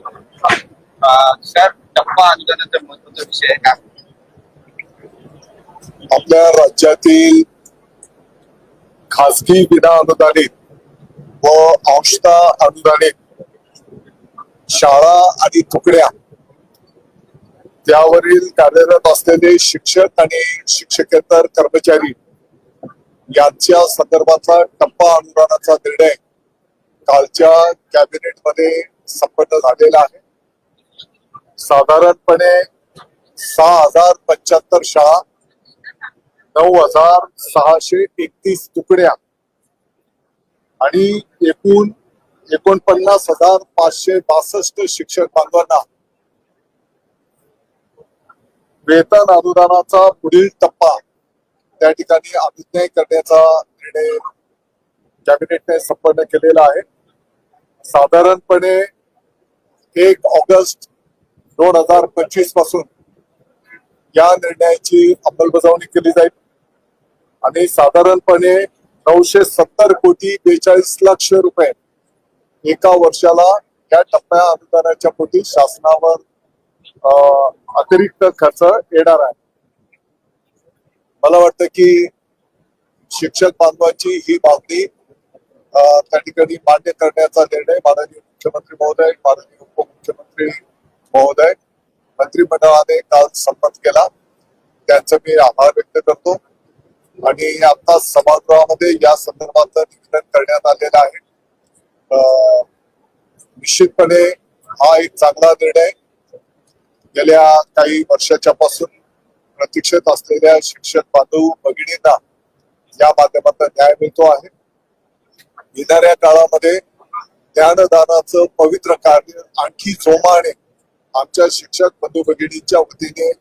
Sir टप्पा अनुदानाचा महत्त्वाचा विषय आहे का? आपल्या राज्यातील खासगी विना अनुदानित व अंशता अनुदानित शाळा आणि तुकड्या त्यावरील कार्यरत असलेले शिक्षक आणि शिक्षकेतर कर्मचारी यांच्या संदर्भातला टप्पा अनुदानाचा निर्णय कालच्या कॅबिनेटमध्ये संपन्न झालेला आहे. साधारणपणे सहा हजार पंच्याहत्तर शाळा नऊ हजार सहाशे एकतीस तुकड्या आणि एकूण एकोणपन्नास हजार पाचशे बासष्ट शिक्षक बांधवांना वेतन अनुदानाचा पुढील टप्पा त्या ठिकाणी अभिनय करण्याचा निर्णय कॅबिनेटने संपन्न केलेला आहे. साधारणपणे एक ऑगस्ट दोन हजार पंचवीसपासून या निर्णयाची अंमलबजावणी केली जाईल. आणि साधारणपणे नऊशे सत्तर कोटी बेचाळीस लाख रुपये एका वर्षाला या टप्प्या अनुदानाच्या पोटी शासनावर अं, अतिरिक्त खर्च येणार आहे. मला वाटतं की शिक्षक बांधवांची ही मागणी त्या ठिकाणी मान्य करण्याचा निर्णय माननीय मुख्यमंत्री महोदय माननीय महोदय मंत्रिमंडळाने काल संमत केला. त्यांचं मी आभार व्यक्त करतो. आणि आता सभागृहामध्ये या संदर्भात निवेदन करण्यात आलेलं आहे. निश्चितपणे हा एक चांगला निर्णय. गेल्या काही वर्षाच्या पासून प्रतीक्षेत असलेल्या शिक्षक बांधव भगिनींना या माध्यमातून न्याय मिळतो आहे. येणाऱ्या काळामध्ये ज्ञानदानाचं पवित्र कार्य आणखी जोमाने आमच्या शिक्षक बंधू भगिनींच्या वतीने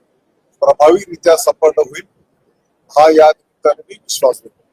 प्रभावीरित्या संपन्न होईल. हा या निमित्ताने मी विश्वास देतो